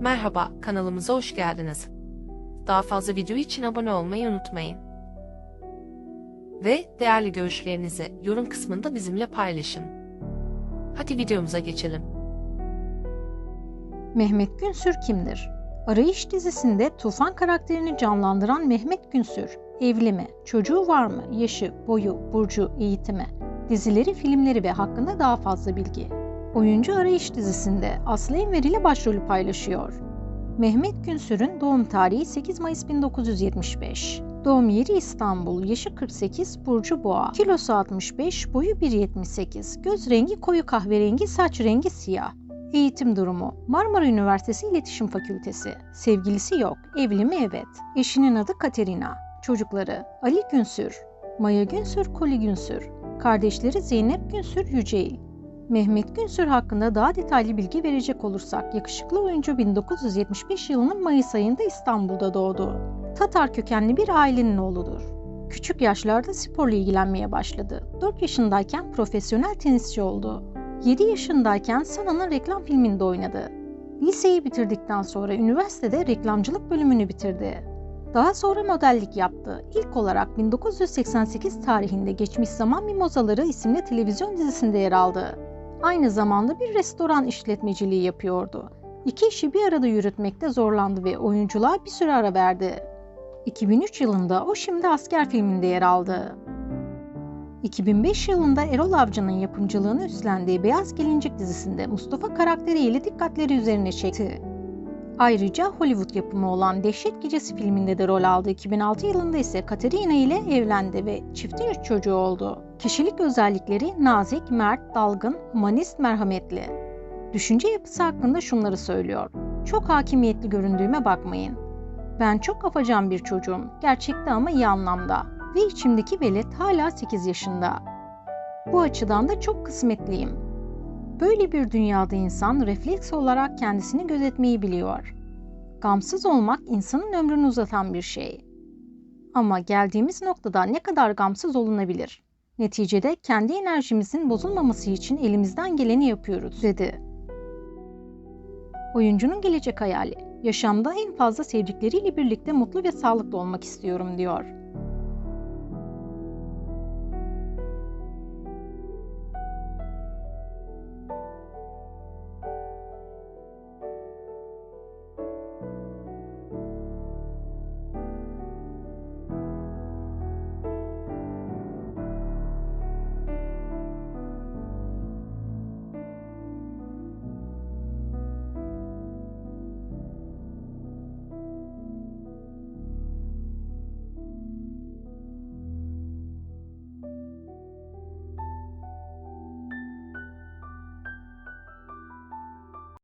Merhaba, kanalımıza hoş geldiniz. Daha fazla video için abone olmayı unutmayın. Ve değerli görüşlerinizi yorum kısmında bizimle paylaşın. Hadi videomuza geçelim. Mehmet Günsür kimdir? Arayış dizisinde Tufan karakterini canlandıran Mehmet Günsür, evli mi, çocuğu var mı, yaşı, boyu, burcu, eğitimi, dizileri, filmleri ve hakkında daha fazla bilgi. Oyuncu Arayış dizisinde Aslı Enver ile başrolü paylaşıyor. Mehmet Günsür'ün doğum tarihi 8 Mayıs 1975. Doğum yeri İstanbul, yaşı 48, burcu boğa, kilosu 65, boyu 1.78, göz rengi koyu kahverengi, saç rengi siyah. Eğitim durumu Marmara Üniversitesi İletişim Fakültesi. Sevgilisi yok. Evli mi? Evet. Eşinin adı Katerina. Çocukları Ali Günsür, Maya Günsür, Koli Günsür. Kardeşleri Zeynep Günsür, Yücel. Mehmet Günsür hakkında daha detaylı bilgi verecek olursak yakışıklı oyuncu 1975 yılının Mayıs ayında İstanbul'da doğdu. Tatar kökenli bir ailenin oğludur. Küçük yaşlarda sporla ilgilenmeye başladı. 4 yaşındayken profesyonel tenisçi oldu. 7 yaşındayken Sana'nın reklam filminde oynadı. Liseyi bitirdikten sonra üniversitede reklamcılık bölümünü bitirdi. Daha sonra modellik yaptı. İlk olarak 1988 tarihinde Geçmiş Zaman Mimozaları isimli televizyon dizisinde yer aldı. Aynı zamanda bir restoran işletmeciliği yapıyordu. İki işi bir arada yürütmekte zorlandı ve oyunculuğa bir süre ara verdi. 2003 yılında O Şimdi Asker filminde yer aldı. 2005 yılında Erol Avcı'nın yapımcılığını üstlendiği Beyaz Gelincik dizisinde Mustafa karakteriyle dikkatleri üzerine çekti. Ayrıca Hollywood yapımı olan Dehşet Gecesi filminde de rol aldı. 2006 yılında ise Katerina ile evlendi ve çiftin üç çocuğu oldu. Kişilik özellikleri nazik, mert, dalgın, humanist, merhametli. Düşünce yapısı hakkında şunları söylüyor. Çok hakimiyetli göründüğüme bakmayın. Ben çok afacan bir çocuğum. Gerçekte ama iyi anlamda. Ve içimdeki velet hala 8 yaşında. Bu açıdan da çok kısmetliyim. Böyle bir dünyada insan refleks olarak kendisini gözetmeyi biliyor. Gamsız olmak insanın ömrünü uzatan bir şey. Ama geldiğimiz noktada ne kadar gamsız olunabilir? Neticede kendi enerjimizin bozulmaması için elimizden geleni yapıyoruz, dedi. Oyuncunun gelecek hayali, yaşamda en fazla sevdikleriyle birlikte mutlu ve sağlıklı olmak istiyorum, diyor.